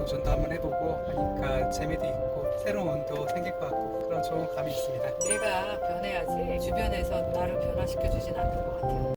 도전도 한번 해보고 하니까 재미도 있고 새로운 운도 생길 것 같고 그런 좋은 감이 있습니다. 내가 변해야지 주변에서 나를 변화시켜 주진 않는 것 같아요.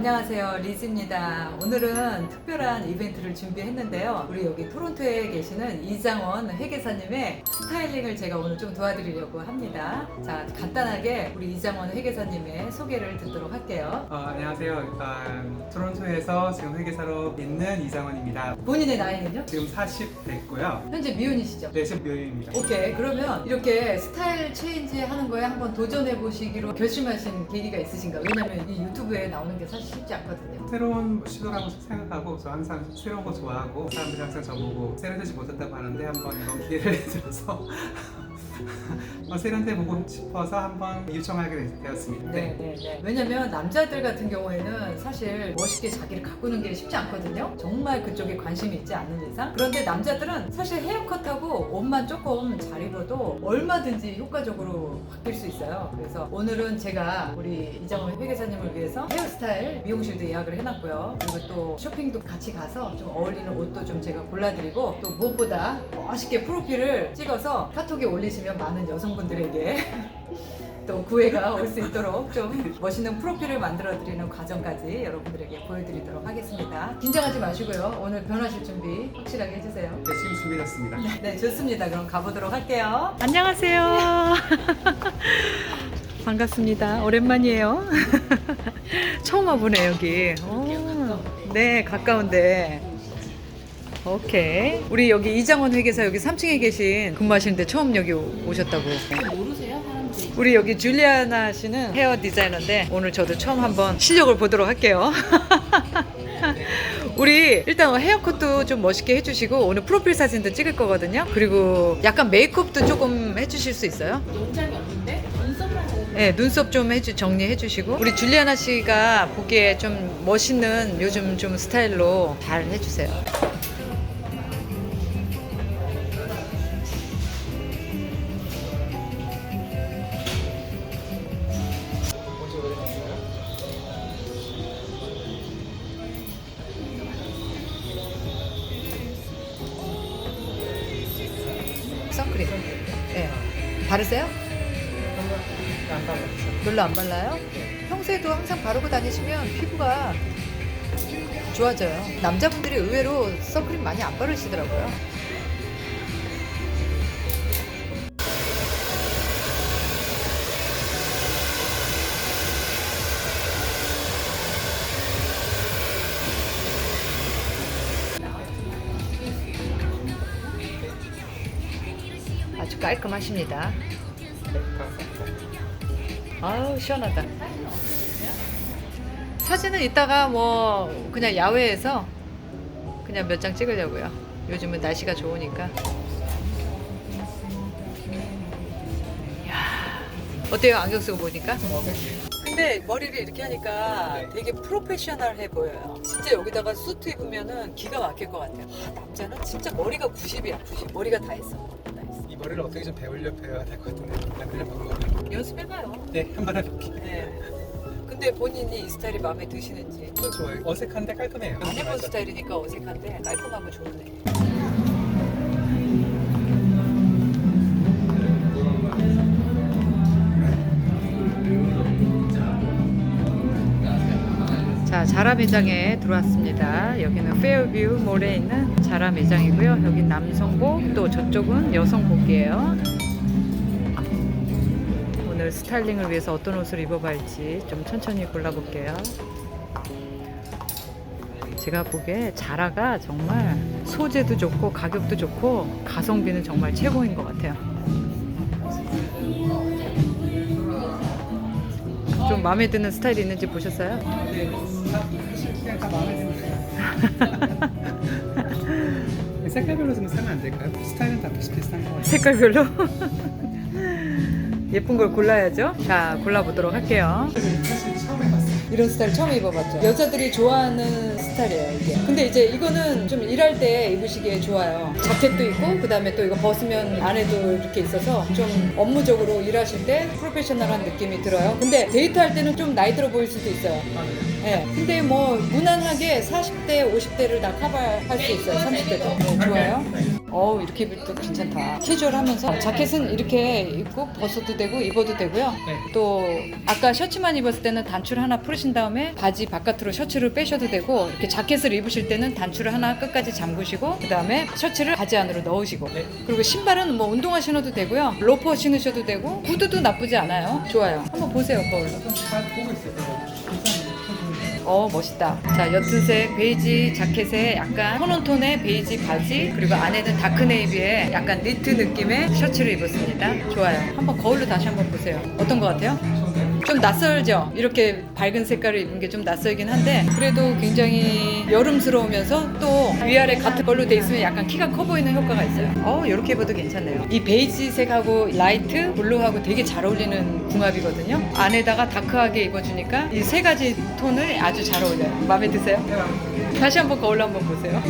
안녕하세요 리즈입니다 오늘은 특별한 이벤트를 준비했는데요 우리 여기 토론토에 계시는 이장원 회계사님의 스타일링을 제가 오늘 좀 도와드리려고 합니다 자 간단하게 우리 이장원 회계사님의 소개를 듣도록 할게요 어, 안녕하세요. 일단 토론토에서 지금 회계사로 있는 이장원입니다. 본인의 나이는요? 지금 40 됐고요. 현재 미혼이시죠? 네, 지금 묘입니다. 오케이 그러면 이렇게 스타일 체인지 하는 거에 한번 도전해 보시기로 결심하신 계기가 있으신가요? 왜냐면 이 유튜브에 나오는 게 사실 쉽지 않거든요. 새로운 시도라고 생각하고 저 항상 새로운 거 좋아하고 사람들이 항상 저보고 세련되지 못했다고 하는데 한번 이런 기회를 들어서 어, 세련돼 보고 싶어서 한번 요청하게 되었습니다. 네, 네, 네. 왜냐면 남자들 같은 경우에는 사실 멋있게 자기를 가꾸는 게 쉽지 않거든요. 정말 그쪽에 관심이 있지 않는 이상. 그런데 남자들은 사실 헤어컷하고 옷만 조금 잘 입어도 얼마든지 효과적으로 바뀔 수 있어요. 그래서 오늘은 제가 우리 이장원 회계사님을 위해서 헤어스타일 미용실도 예약을 해놨고요. 그리고 또 쇼핑도 같이 가서 좀 어울리는 옷도 좀 제가 골라드리고 또 무엇보다 멋있게 프로필을 찍어서 카톡에 올리시면 많은 여성분들에게 또 구애가 올 수 있도록 좀 멋있는 프로필을 만들어 드리는 과정까지 여러분들에게 보여드리도록 하겠습니다. 긴장하지 마시고요. 오늘 변하실 준비 확실하게 해주세요. 네, 지금 준비됐습니다. 네, 좋습니다. 그럼 가보도록 할게요. 안녕하세요. 반갑습니다. 오랜만이에요. 처음 와보네 여기. 오, 네, 가까운데. 오케이. 우리 여기 이장원 회계사 여기 3층에 계신 근무하시는데 처음 여기 오- 오셨다고. 모르세요 사람들이 우리 여기 줄리아나 씨는 헤어 디자이너인데 오늘 저도 처음 한번 실력을 보도록 할게요. 우리 일단 헤어컷도 좀 멋있게 해주시고 오늘 프로필 사진도 찍을 거거든요. 그리고 약간 메이크업도 조금 해주실 수 있어요? 연장이 없는데 눈썹하고 네, 눈썹 좀 해주, 정리해 주시고 우리 줄리아나 씨가 보기에 좀 멋있는 요즘 좀 스타일로 잘 해주세요. 선크림. 네. 바르세요? 안. 별로 안 발라요? 평소에도 항상 바르고 다니시면 피부가 좋아져요. 남자분들이 의외로 선크림 많이 안 바르시더라고요. 깔끔하십니다. 아우 시원하다. 사진은 이따가 뭐 그냥 야외에서 그냥 몇 장 찍으려고요. 요즘은 날씨가 좋으니까. 어때요 안경 쓰고 보니까? 근데 머리를 이렇게 하니까 되게 프로페셔널해 보여요. 진짜 여기다가 수트 입으면은 기가 막힐 것 같아요. 아, 남자는 진짜 머리가 90이야, 90. 머리가 다 있어. 다 있어. 이 머리를 어떻게 좀 배우려 배워야 될 것 같은데 만드는 방법을 연습해봐요. 네, 한번 해볼게요. 네. 근데 본인이 이 스타일이 마음에 드시는지 저 좋아요. 어색한데 깔끔해요. 안 해본. 스타일이니까 어색한데 깔끔하고 좋은데 자 자라 매장에 들어왔습니다. 여기는 페어뷰 몰에 있는 자라 매장이고요. 여기 남성복 또 저쪽은 여성복이에요. 오늘 스타일링을 위해서 어떤 옷을 입어볼지 좀 천천히 골라볼게요. 제가 보기에 자라가 정말 소재도 좋고 가격도 좋고 가성비는 정말 최고인 것 같아요. 좀 마음에 드는 스타일이 있는지 보셨어요? 네, 다, 그냥 다 마음에 듭니다. 색깔별로 좀 사면 안 될까요? 스타일은 다 비슷비슷한 것 같아요. 색깔별로 예쁜 걸 골라야죠. 자, 골라보도록 할게요. 이런 스타일 처음 입어봤죠. 여자들이 좋아하는 스타일이에요 이게. 근데 이제 이거는 좀 일할 때 입으시기에 좋아요. 자켓도 있고 그 다음에 또 이거 벗으면 안에도 이렇게 있어서 좀 업무적으로 일하실 때 프로페셔널한 느낌이 들어요. 근데 데이트할 때는 좀 나이 들어 보일 수도 있어요. 예. 근데 뭐 무난하게 40대, 50대를 다 커버할 수 있어요. 30대도. 네, 좋아요. 어우 이렇게 입을도 괜찮다. 캐주얼하면서 자켓은 이렇게 입고 벗어도 되고 입어도 되고요. 네. 또 아까 셔츠만 입었을 때는 단추를 하나 풀으신 다음에 바지 바깥으로 셔츠를 빼셔도 되고 이렇게 자켓을 입으실 때는 단추를 하나 끝까지 잠그시고 그 다음에 셔츠를 바지 안으로 넣으시고 네. 그리고 신발은 뭐 운동화 신어도 되고요. 로퍼 신으셔도 되고 구두도 나쁘지 않아요. 좋아요. 한번 보세요 거울로. 잘 보고 있어요. 어 멋있다. 자 옅은색 베이지 자켓에 약간 톤온톤의 베이지 바지 그리고 안에는 다크네이비의 약간 니트 느낌의 셔츠를 입었습니다. 좋아요. 한번 거울로 다시 한번 보세요. 어떤 것 같아요? 좀 낯설죠? 이렇게 밝은 색깔을 입은 게 좀 낯설긴 한데 그래도 굉장히 여름스러우면서 또 위아래 같은 걸로 돼 있으면 약간 키가 커 보이는 효과가 있어요. 어 이렇게 입어도 괜찮네요. 이 베이지색하고 라이트 블루하고 되게 잘 어울리는 궁합이거든요. 안에다가 다크하게 입어주니까 이 세 가지 톤을 아주 잘 어울려요. 마음에 드세요? 다시 한번 거울로 한번 보세요.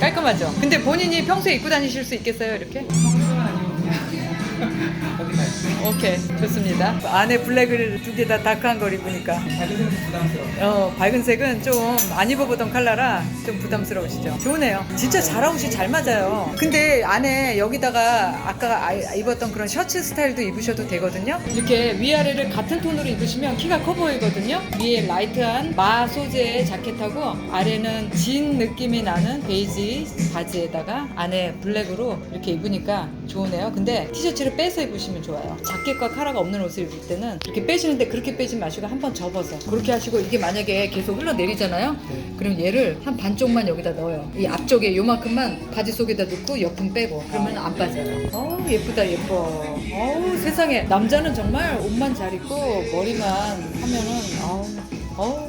깔끔하죠? 근데 본인이 평소에 입고 다니실 수 있겠어요? 이렇게? 오케이 좋습니다. 안에 블랙을 두 개 다 다크한 걸 입으니까 밝은 색은 부담스러워. 어, 밝은 색은 좀 안 입어보던 컬러라 좀 부담스러우시죠? 좋으네요. 진짜 잘 아웃이 잘 맞아요. 근데 안에 여기다가 아까 아- 입었던 그런 셔츠 스타일도 입으셔도 되거든요. 이렇게 위아래를 같은 톤으로 입으시면 키가 커 보이거든요. 위에 라이트한 마 소재의 자켓하고 아래는 진 느낌이 나는 베이지 바지에다가 안에 블랙으로 이렇게 입으니까 좋으네요. 근데 티셔츠를 빼서 입으시면 좋아요. 자켓과 카라가 없는 옷을 입을 때는 이렇게 빼시는데 그렇게 빼지 마시고 한 번 접어서 그렇게 하시고 이게 만약에 계속 흘러내리잖아요. 그럼 얘를 한 반쪽만 여기다 넣어요. 이 앞쪽에 요만큼만 바지 속에다 넣고 옆은 빼고 그러면 안 빠져요. 어우 예쁘다 예뻐. 어우 세상에 남자는 정말 옷만 잘 입고 머리만 하면은 어우 어우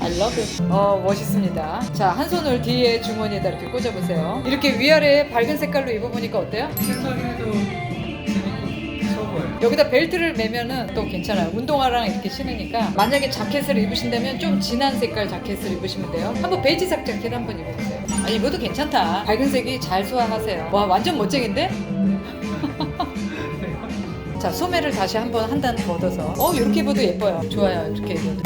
I love it. 어, 멋있습니다. 자, 한 손을 뒤에 주머니에다 이렇게 꽂아보세요. 이렇게 위아래 밝은 색깔로 입어보니까 어때요? 보 여기다 벨트를 매면은 또 괜찮아요. 운동화랑 이렇게 신으니까 만약에 자켓을 입으신다면 좀 진한 색깔 자켓을 입으시면 돼요. 한번 베이지색 자켓 한번 입어보세요. 아 입어도 괜찮다. 밝은 색이 잘 소화하세요. 와 완전 멋쟁인데? 자 소매를 다시 한번 한 단 걷어서 어 이렇게 입어도 예뻐요. 좋아요 이렇게 입어도.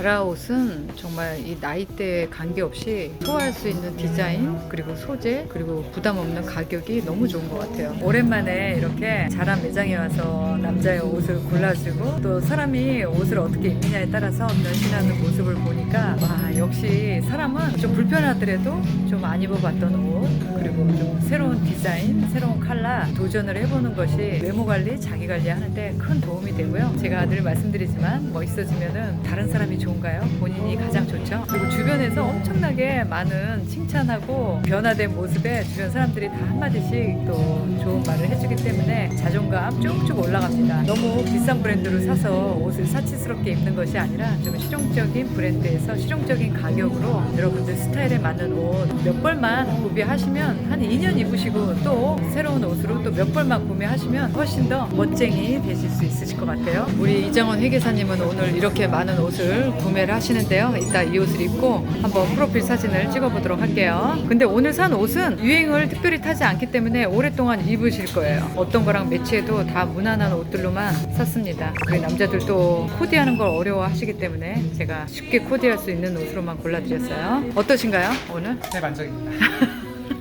자라 옷은 정말 이 나이대에 관계없이 소화할 수 있는 디자인 그리고 소재 그리고 부담 없는 가격이 너무 좋은 것 같아요. 오랜만에 이렇게 자라 매장에 와서 남자의 옷을 골라주고 또 사람이 옷을 어떻게 입느냐에 따라서 변신하는 모습을 보니까 와 역시 사람은 좀 불편하더라도 좀 안 입어봤던 옷 그리고 좀 새로운 디자인 새로운 컬러 도전을 해보는 것이 외모 관리 자기 관리 하는데 큰 도움이 되고요. 제가 늘 말씀드리지만 멋있어지면은 다른 사람이 좋 은가요? 본인이 가장 좋죠. 그리고 주변에서 엄청나게 많은 칭찬하고 변화된 모습에 주변 사람들이 다 한마디씩 또 좋은 말을 해주기 때문에 자존감 쭉쭉 올라갑니다. 너무 비싼 브랜드로 사서 옷을 사치스럽게 입는 것이 아니라 좀 실용적인 브랜드에서 실용적인 가격으로 여러분들 스타일에 맞는 옷 몇 벌만 구비하시면 한 2년 입으시고 또 새로운 옷으로 또 몇 벌만 구매하시면 훨씬 더 멋쟁이 되실 수 있으실 것 같아요. 우리 이정원 회계사님은 오늘 이렇게 많은 옷을 구매를 하시는데요. 이따 이 옷을 입고 한번 프로필 사진을 찍어보도록 할게요. 근데 오늘 산 옷은 유행을 특별히 타지 않기 때문에 오랫동안 입으실 거예요. 어떤 거랑 매치해도 다 무난한 옷들로만 샀습니다. 우리 남자들도 코디하는 걸 어려워하시기 때문에 제가 쉽게 코디할 수 있는 옷으로만 골라드렸어요. 어떠신가요, 오늘? 네 만족입니다.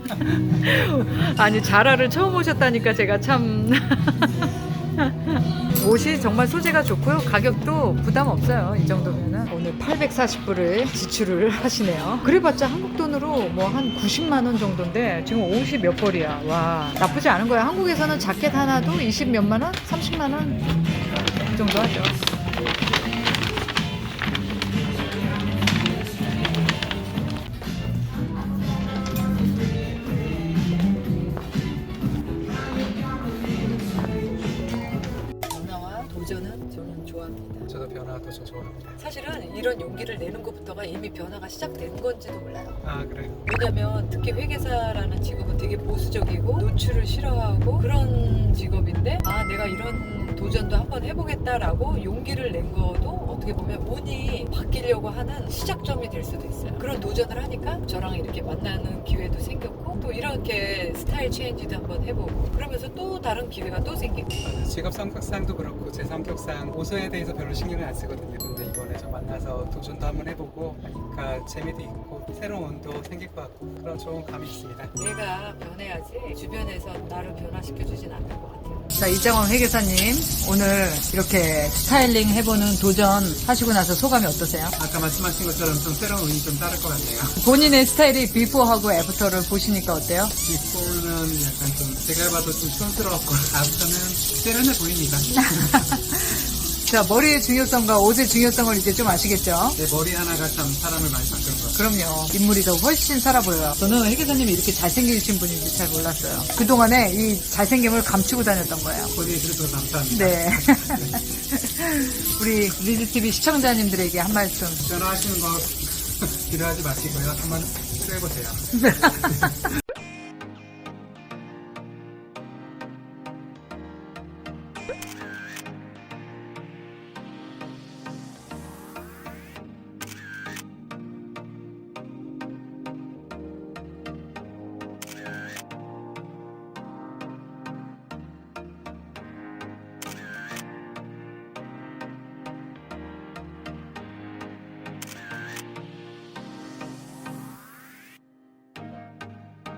아니 자라를 처음 오셨다니까 제가 참 옷이 정말 소재가 좋고요. 가격도 부담 없어요. 이 정도면은. 오늘 840불을 지출을 하시네요. 그래봤자 한국 돈으로 뭐 한 90만 원 정도인데 지금 옷이 몇 벌이야. 와 나쁘지 않은 거야. 한국에서는 자켓 하나도 20 몇만 원 30만 원 정도 하죠 이런 용기를 내는 것부터가 이미 변화가 시작된 건지도 몰라요. 아 그래요? 왜냐면 특히 회계사라는 직업은 되게 보수적이고 노출을 싫어하고 그런 직업인데 아 내가 이런 도전도 한번 해보겠다라고 용기를 낸 것도 어떻게 보면 운이 바뀌려고 하는 시작점이 될 수도 있어요. 그런 도전을 하니까 저랑 이렇게 만나는 기회도 생겼고 또 이렇게 스타일 체인지도 한번 해보고 그러면서 또 다른 기회가 또 생기고 맞아요. 직업 성격상도 그렇고 제 성격상 보수에 대해서 별로 신경을 안 쓰거든요. 근데 이번에 저 만나서 도전도 한번 해보고 하니까 재미도 있고 새로운 운도 생길 것 같고 그런 좋은 감이 있습니다. 내가 변해야지 주변에서 나를 변화시켜 주진 않을 것 같아요. 자, 이장원 회계사님, 오늘 이렇게 스타일링 해보는 도전 하시고 나서 소감이 어떠세요? 아까 말씀하신 것처럼 좀 새로운 운이 좀 따를 것 같네요. 본인의 스타일이 비포하고 애프터를 보시니까 어때요? 비포는 약간 좀 제가 봐도 좀 촌스러웠고 아프터는 세련해 보입니다. 자, 머리의 중요성과 옷의 중요성을 이제 좀 아시겠죠? 내 머리 하나가 참 사람을 많이 바꾸는 것 같아요. 그럼요. 인물이 더 훨씬 살아 보여요. 저는 회계사님이 이렇게 잘생기신 분인지 잘 몰랐어요. 그동안에 이 잘생김을 감추고 다녔던 거예요. 코디해 주셔서 감사합니다. 네. 우리 리즈TV 시청자님들에게 한 말씀. 전화하시는 거 기대하지 마시고요. 한번 시도해보세요.